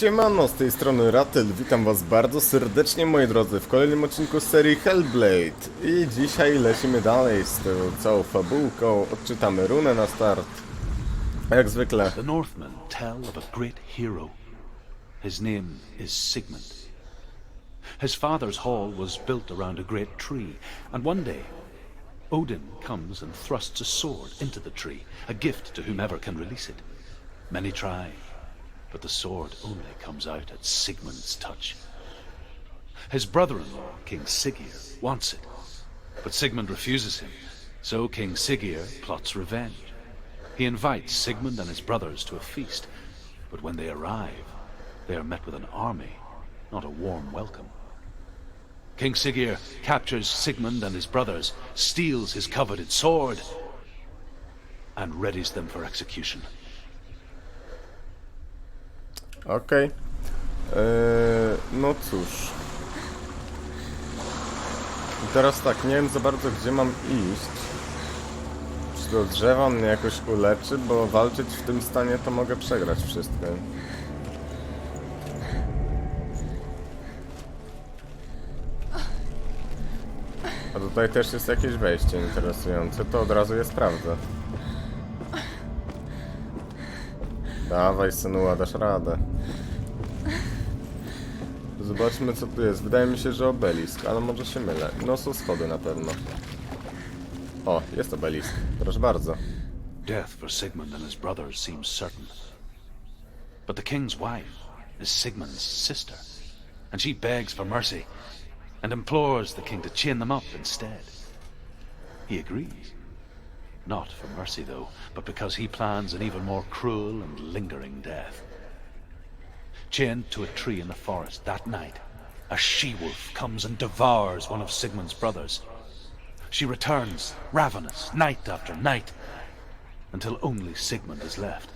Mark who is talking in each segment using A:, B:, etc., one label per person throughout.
A: Siemano, z tej strony Ratel, witam was bardzo serdecznie moi drodzy w kolejnym odcinku serii Hellblade i dzisiaj lecimy dalej z tą całą fabułką, odczytamy runę na start, jak zwykle.
B: The Northmen tell of a great hero. His name is Sigmund. His father's hall was built around a great tree, and one day Odin comes and thrusts a sword into the tree, a gift to whomever can release it. Many try, but the sword only comes out at Sigmund's touch. His brother-in-law, King Siggeir, wants it, but Sigmund refuses him, so King Siggeir plots revenge. He invites Sigmund and his brothers to a feast, but when they arrive, they are met with an army, not a warm welcome. King Siggeir captures Sigmund and his brothers, steals his coveted sword, and readies them for execution.
A: Okej. Eee, no cóż. I teraz tak, nie wiem za bardzo gdzie mam iść. Czy do drzewa mnie jakoś uleczy, bo walczyć w tym stanie to mogę przegrać wszystko. A tutaj też jest jakieś wejście interesujące, to od razu je sprawdzę. Dawaj, synuła, dasz radę. Zobaczmy, co tu jest. Wydaje mi się, że obelisk, ale może się mylę. No, są schody na pewno. O, jest obelisk. Proszę bardzo.
B: Death for Sigmund and his brothers seems certain. But the king's wife is Sigmund's sister, and she begs for mercy and implores the king to chain them up instead. He agrees. Not for mercy, though, but because he plans an even more cruel and lingering death. Chained to a tree in the forest that night, a she-wolf comes and devours one of Sigmund's brothers. She returns, ravenous, night after night, until only Sigmund is left.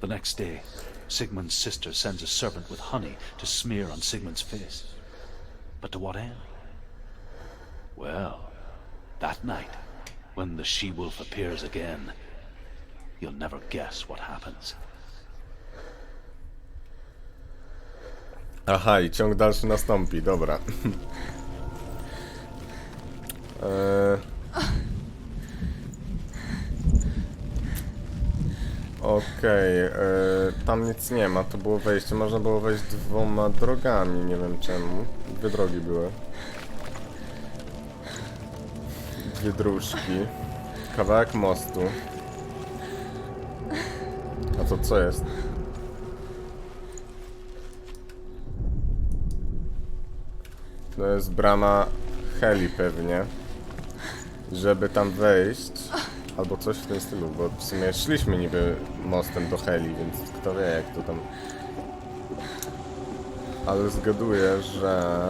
B: The next day, Sigmund's sister sends a servant with honey to smear on Sigmund's face. But to what end? Well, that night, when the she-wolf appears again, you'll never guess what happens.
A: Aha, i ciąg dalszy nastąpi, dobra. eee... Okej, eee, tam nic nie ma, to było wejście. Można było wejść dwoma drogami, nie wiem czemu. Dwie drogi były. Dwie dróżki. Kawałek mostu. A to co jest? To jest brama heli pewnie. Żeby tam wejść. Albo coś w tym stylu, bo w sumie szliśmy niby mostem do heli, więc kto wie jak to tam... Ale zgaduję, że...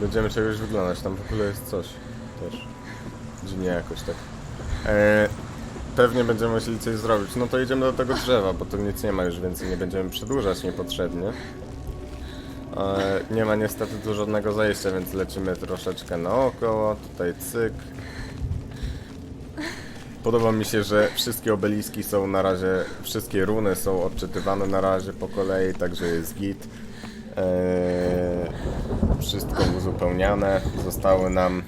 A: Będziemy czegoś wyglądać, tam w ogóle jest coś też. Dziwnie jakoś tak. E, pewnie będziemy musieli coś zrobić. No to idziemy do tego drzewa, bo tu nic nie ma już, więcej nie będziemy przedłużać niepotrzebnie. E, nie ma niestety tu żadnego zajścia, więc lecimy troszeczkę naokoło. Tutaj cyk. Podoba mi się, że wszystkie obeliski są na razie, wszystkie runy są odczytywane na razie po kolei, także jest git. Eee, wszystko uzupełniane. Zostały nam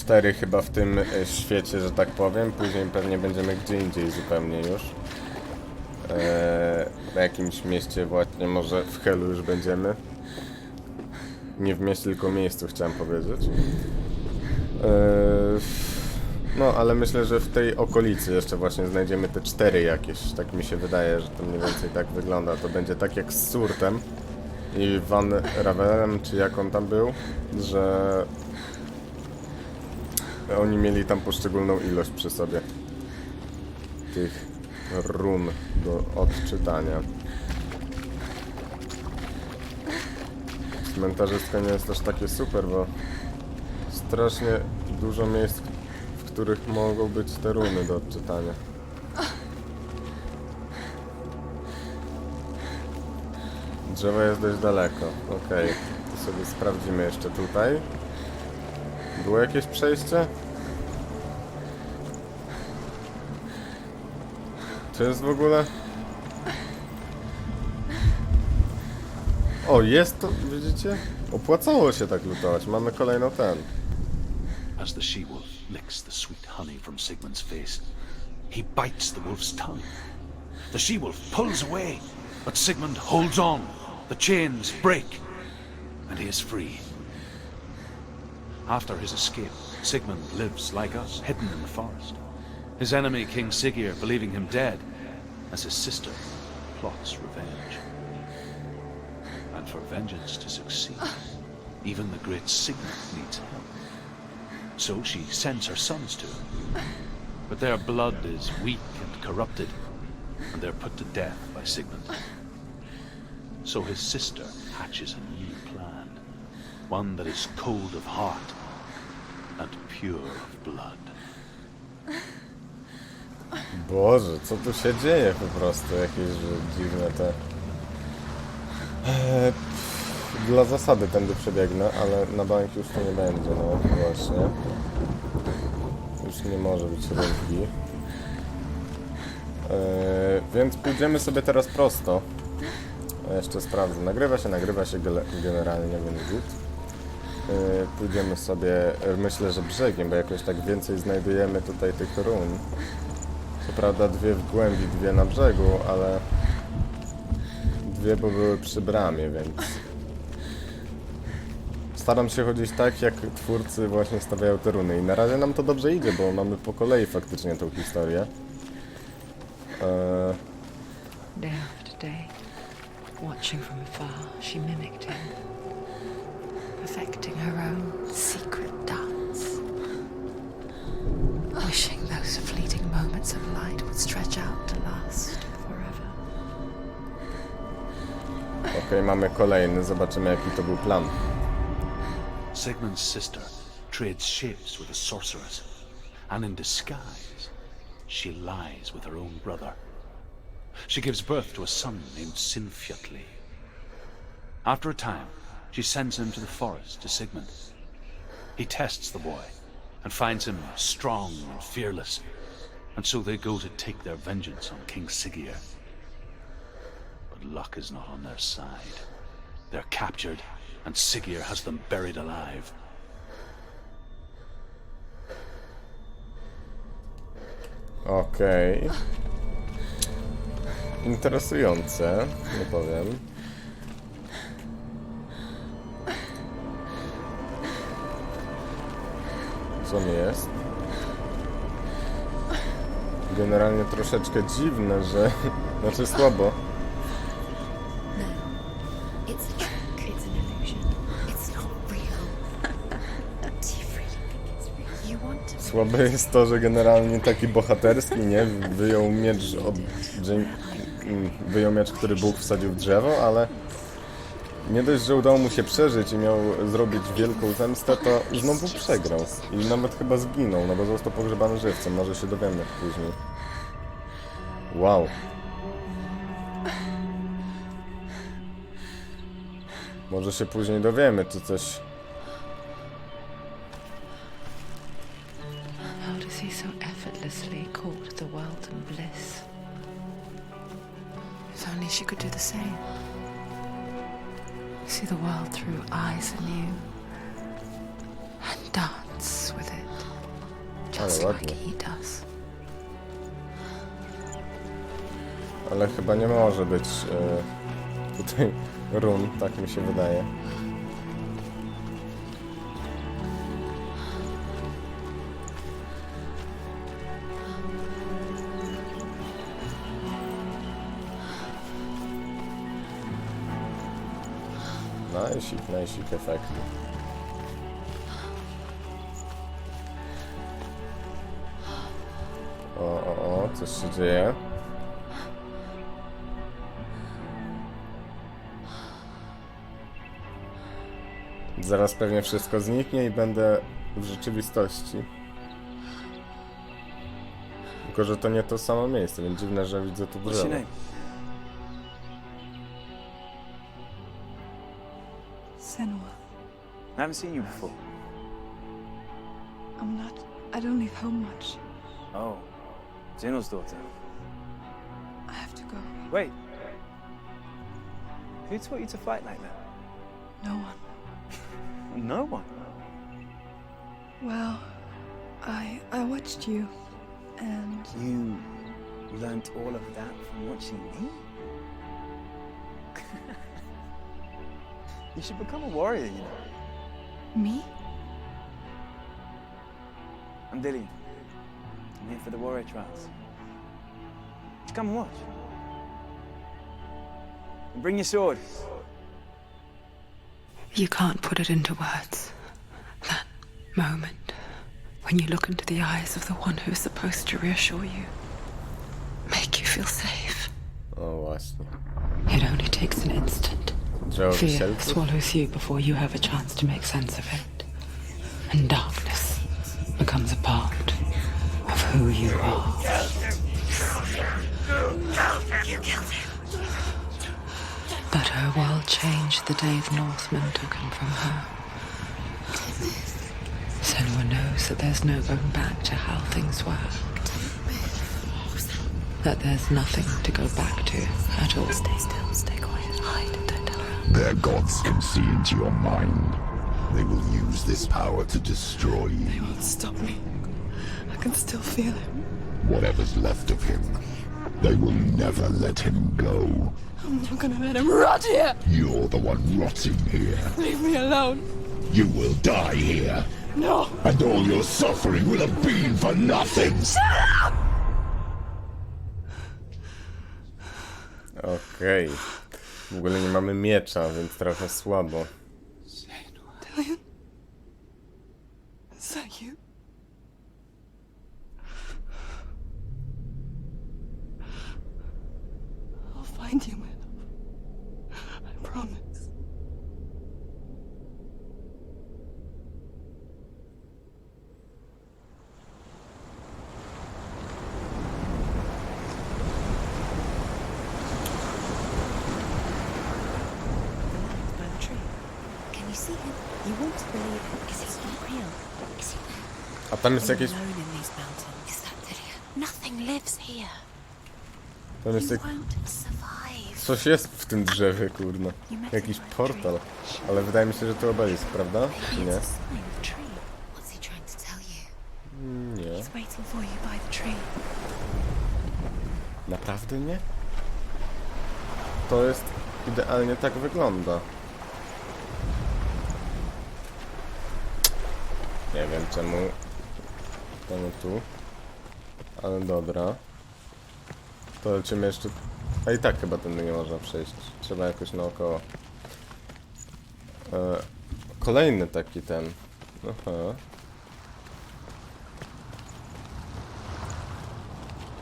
A: cztery chyba w tym e, świecie, że tak powiem. Później pewnie będziemy gdzie indziej zupełnie już. Eee, w jakimś mieście właśnie, może w Helu już będziemy. Nie w mieście, tylko miejscu chciałem powiedzieć. Eee, no, ale myślę, że w tej okolicy jeszcze właśnie znajdziemy te cztery jakieś. Tak mi się wydaje, że to mniej więcej tak wygląda. To będzie tak jak z Surtem i Van Ravelem, czy jak on tam był, że oni mieli tam poszczególną ilość przy sobie tych run do odczytania. Cmentarzystka nie jest też takie super, bo strasznie dużo miejsc, w których mogą być te runy do odczytania. Drzewo jest dość daleko. Okej, to sobie sprawdzimy jeszcze tutaj. Było jakieś przejście? Jest w ogóle? O, jest to, widzicie? Opłacało się tak lutować. Mamy kolejno ten.
B: As the she-wolf licks the sweet honey from Sigmund's face, he bites the wolf's tongue. The she-wolf pulls away, but Sigmund holds on. The chains break, and he is free. After his escape, Sigmund lives like us, hidden in the forest. His enemy, King Siggeir, believing him dead, as his sister plots revenge. And for vengeance to succeed, even the great Sigmund needs help. So she sends her sons to him. But their blood is weak and corrupted, and they're put to death by Sigmund. So his sister hatches a new plan, one that is cold of heart and pure of blood.
A: Boże, co tu się dzieje po prostu? Jakieś dziwne te... Pff, Dla zasady tędy przebiegnę, ale na bank już to nie będzie, no właśnie. Już nie może być rynki. Eee, więc pójdziemy sobie teraz prosto. Jeszcze sprawdzę. Nagrywa się, nagrywa się gele- generalnie, więc good. Eee, Pójdziemy sobie, e, myślę, że brzegiem, bo jakoś tak więcej znajdujemy tutaj tych run. Co prawda dwie w głębi, dwie na brzegu, ale dwie, bo były przy bramie, więc staram się chodzić tak, jak twórcy właśnie stawiają te runy i na razie nam to dobrze idzie, bo mamy po kolei faktycznie tą historię. Eee,
C: Day after day, watching from afar, she mimicked him, perfecting her own secret dance. Wishing those fleeting moments of light would stretch out to last forever.
A: Okej, mamy kolejny, zobaczymy jaki to był plan.
B: Sigmund's sister trades shapes with a sorceress, and in disguise, she lies with her own brother. She gives birth to a son named Sinfjotli. After a time, she sends him to the forest to Sigmund. He tests the boy and finds him strong and fearless, and so they go to take their vengeance on King Siggeir. But luck is not on their side. They're captured, and Siggeir has them buried alive.
A: Okej. Interesujące, nie powiem. Co mi jest? Generalnie troszeczkę dziwne, że... Znaczy słabo. Słabe jest to, że generalnie taki bohaterski, nie? Wyjął miecz od... Mm, Wyjął miecz, który Bóg wsadził w drzewo, ale... Nie dość, że udało mu się przeżyć i miał zrobić wielką zemstę, to znowu przegrał. I nawet chyba zginął, no bo został pogrzebany żywcem. Może się dowiemy później. Wow. Może się później dowiemy, czy coś...
C: How does he so effortlessly court the world and bliss? If only she could do the same. See the world through eyes anew and dance with it, just
A: Ale
C: like
A: ładnie.
C: he does.
A: Ale chyba nie może być e, tutaj run, tak mi się wydaje. Najsik, najsik efekty. O, o, o, coś się dzieje. Zaraz pewnie wszystko zniknie i będę w rzeczywistości. Tylko, że to nie to samo miejsce, więc dziwne, że widzę tu drzewo.
D: Haven't seen you before.
E: I'm not. I don't leave home much.
D: Oh, Zeno's daughter. I have to go. Wait. Who taught you to fight like that?
C: No one.
D: No one.
C: Well, I I watched you, and
D: You learnt all of that from watching me? you should become a warrior, you know.
C: Me.
D: I'm Dillian. I'm here for the warrior trials. Just come and watch. And bring your sword.
C: You can't put it into words. That moment when you look into the eyes of the one who's supposed to reassure you, make you feel safe.
A: Oh, I see.
C: It only takes an instant.
A: Drzewo
C: Fear
A: wisielców?
C: swallows you before you have a chance to make sense of it. And darkness becomes a part of who you are. But her world changed the day the Northmen took him from her. Senua knows that there's no going back to how things were. That there's nothing to go back to at all. Stay still, stay quiet, hide, don't tell her.
E: Their gods can see into your mind. They will use this power to destroy you.
C: They won't stop me. I can still feel him.
E: Whatever's left of him. They will never let him go.
C: I'm not gonna let him rot here.
E: You're the one rotting here.
C: Leave me alone.
E: You will die here.
C: No.
E: And all your suffering will have been for nothing.
A: Okej. W ogóle nie mamy miecza, więc trochę słabo.
C: You love. I promise.
F: By the tree. Can you see him? You want to believe him because he's not real. Is he there?
A: A tam jest jakieś...
F: Here.
A: Tam jest jak... Coś jest w tym drzewie, kurno. Jakiś portal. Ale wydaje mi się, że to obelisk, prawda? Czy nie?
F: you?
A: Nie. Naprawdę nie? To jest... Idealnie tak wygląda. Nie wiem czemu... Czemu tu. Ale dobra. To lecimy jeszcze... A i tak chyba tędy nie można przejść. Trzeba jakoś naokoło. E, kolejny taki ten. Aha.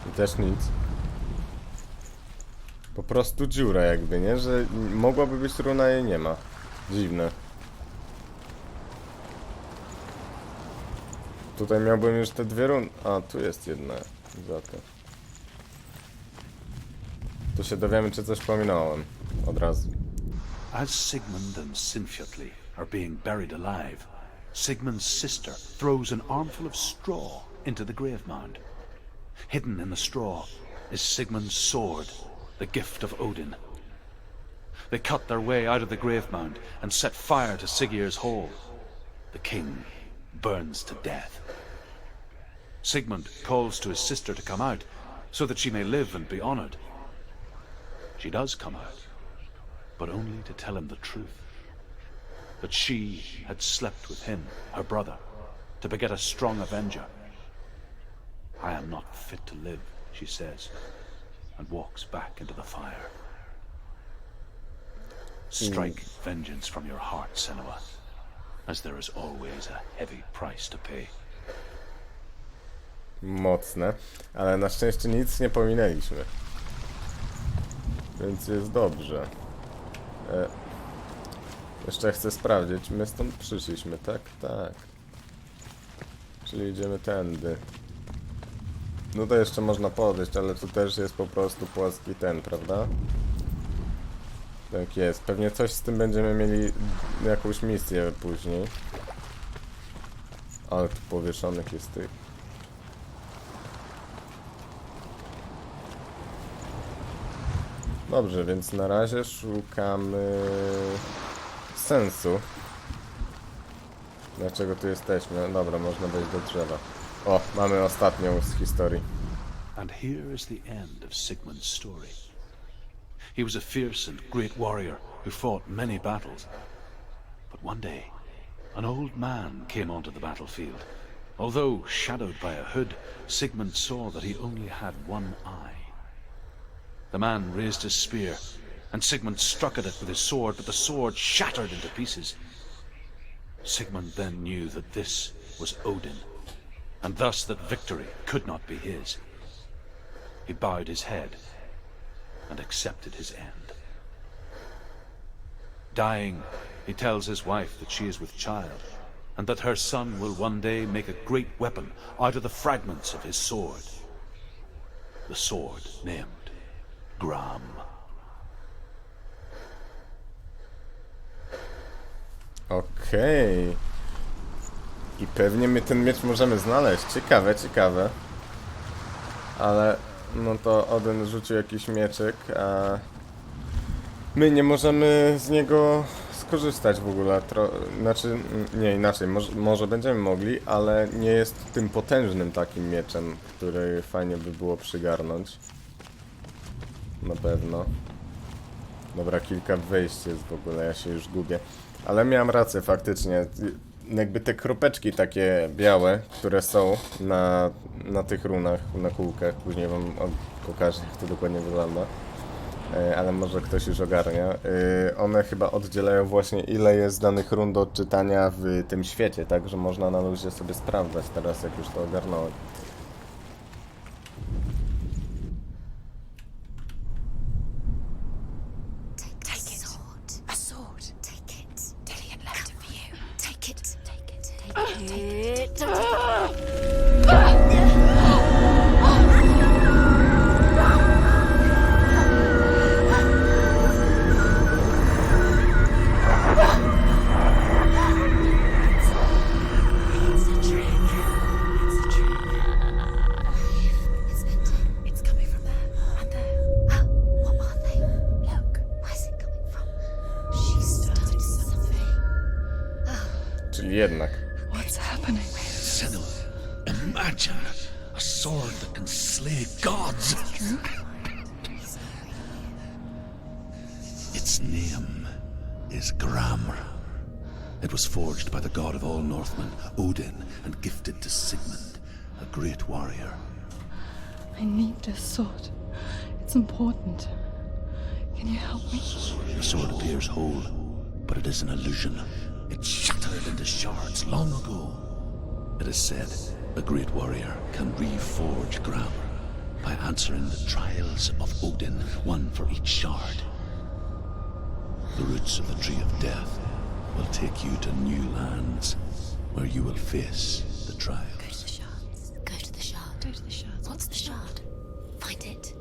A: I też nic. Po prostu dziura jakby, nie? Że mogłaby być runa, jej nie ma. Dziwne. Tutaj miałbym już te dwie runy. A, tu jest jedna. Tu się dowiemy, czy coś pominąłem. Od razu.
B: As Sigmund and Sinfjotli are being buried alive, Sigmund's sister throws an armful of straw into the grave mound. Hidden in the straw is Sigmund's sword, the gift of Odin. They cut their way out of the grave mound and set fire to Siggeir's hall. The king burns to death. Sigmund calls to his sister to come out so that she may live and be honored. She does come out, but only to tell him the truth. That she had slept with him, her brother, to beget a strong avenger. I am not fit to live, she says, and walks back into the fire. Hmm. Strike vengeance from your heart, Senua, as there is always a heavy price to pay.
A: Mocne. Ale na szczęście nic nie pominęliśmy. Więc jest dobrze. E, jeszcze chcę sprawdzić. My stąd przyszliśmy, tak? Tak. Czyli idziemy tędy. No to jeszcze można podejść, ale tu też jest po prostu płaski ten, prawda? Tak jest. Pewnie coś z tym będziemy mieli jakąś misję później. Ale tu powieszonych jest tych. Dobrze, więc na razie szukamy sensu. Dlaczego tu jesteśmy? Dobra, można wejść do drzewa. O, mamy ostatnią z historii.
B: And here is the end of Sigmund's story. He was a fierce and great warrior who fought many battles. But one day, an old man came onto the battlefield. Although shadowed by a hood, Sigmund saw that he only had one eye. The man raised his spear, and Sigmund struck at it with his sword, but the sword shattered into pieces. Sigmund then knew that this was Odin, and thus that victory could not be his. He bowed his head and accepted his end. Dying, he tells his wife that she is with child, and that her son will one day make a great weapon out of the fragments of his sword. The sword named Gram.
A: Okej. I pewnie my ten miecz możemy znaleźć. Ciekawe, ciekawe. Ale no to Odin rzucił jakiś mieczyk, a my nie możemy z niego skorzystać w ogóle. Tro... Znaczy, nie inaczej, może, może będziemy mogli, ale nie jest tym potężnym takim mieczem, który fajnie by było przygarnąć. Na pewno. Dobra, kilka wejść jest w ogóle, ja się już gubię. Ale miałem rację faktycznie. Jakby te kropeczki takie białe, które są na, na tych runach, na kółkach, później wam pokażę jak to dokładnie wygląda. E, Ale może ktoś już ogarnia. E, One chyba oddzielają właśnie ile jest danych run do odczytania w tym świecie, tak? Że można na luzie sobie sprawdzać teraz, jak już to ogarnąłem. Jednak.
C: What's happening?
G: Senil, imagine a sword that can slay gods. Its name is Gram. It was forged by the god of all Northmen, Odin, and gifted to Sigmund, a great warrior.
H: I need this sword. It's important. Can you help me?
G: The sword appears whole, but it is an illusion. It shattered into shards long ago. It is said a great warrior can reforge Gram by answering the trials of Odin, one for each shard. The roots of the Tree of Death will take you to new lands where you will face the trials.
F: Go to the shards. Go to the shard. Go to the shards. What's the shard? Find it.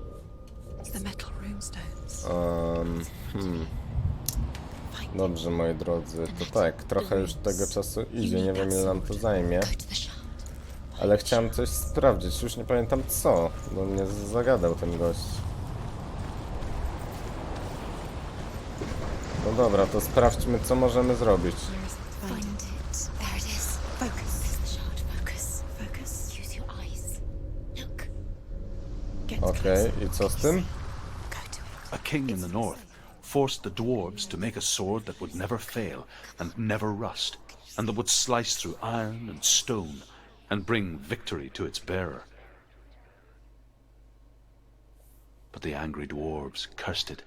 C: It's the metal runestones.
A: Um, hmm. Dobrze, moi drodzy, to tak, trochę już tego czasu idzie, nie wiem ile nam to zajmie, ale chciałem coś sprawdzić, już nie pamiętam co, bo mnie zagadał ten gość. No dobra, to sprawdźmy co możemy zrobić. Okej, i co z tym?
B: A king in the north forced the dwarves to make a sword that would never fail and never rust, and that would slice through iron and stone and bring victory to its bearer. But the angry dwarves cursed it.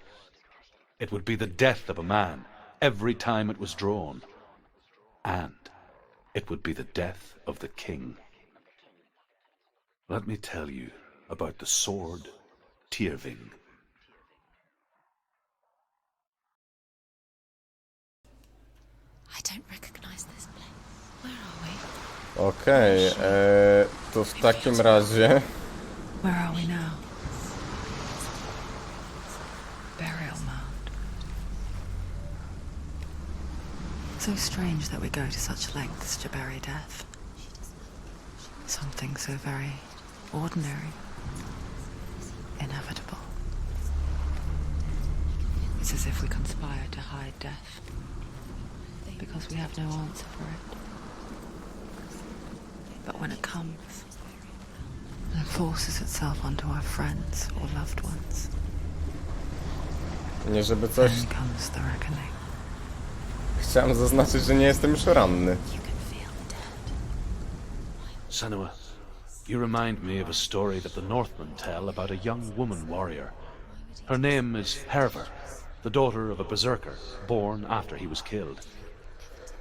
B: It would be the death of a man every time it was drawn, and it would be the death of the king. Let me tell you about the sword Tyrving.
F: I don't recognize this place. Where are
A: Okej, e, to w takim razie...
C: Where are we now? Burial mound. So strange that we go to such lengths to bury death. Something so very ordinary, inevitable. It's as if we conspire to hide death because we have no answer for it. But when it comes and forces itself onto our friends or loved ones,
A: Nie żeby coś...
C: then comes the reckoning.
A: Chciałem zaznaczyć, że nie jestem już ranny.
B: Sanua, you remind me of a story that the Northmen tell about a young woman warrior. Her name is Herver, the daughter of a berserker born after he was killed.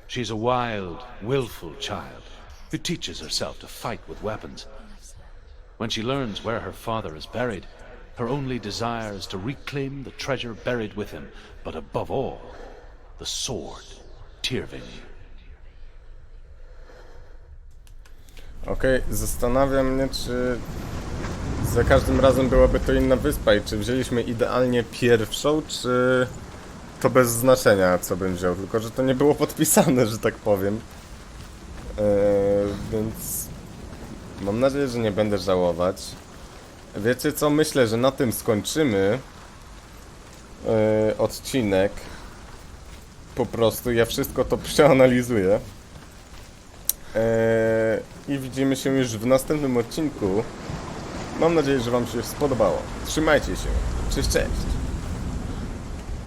B: She is a wild, willful child who teaches herself to fight with weapons. When she learns where her father is buried, her only desire is to reclaim the treasure buried with him, but above all, the sword, Tyrving.
A: Okej, zastanawiam mnie, czy za każdym razem byłaby to inna wyspa i czy wzięliśmy idealnie pierwszą, czy to bez znaczenia, co bym wziął, tylko że to nie było podpisane, że tak powiem. Więc mam nadzieję, że nie będę żałować. Wiecie co, myślę, że na tym skończymy eee, odcinek. Po prostu ja wszystko to przeanalizuję. Eee, I widzimy się już w następnym odcinku. Mam nadzieję, że Wam się spodobało. Trzymajcie się. Cześć, cześć.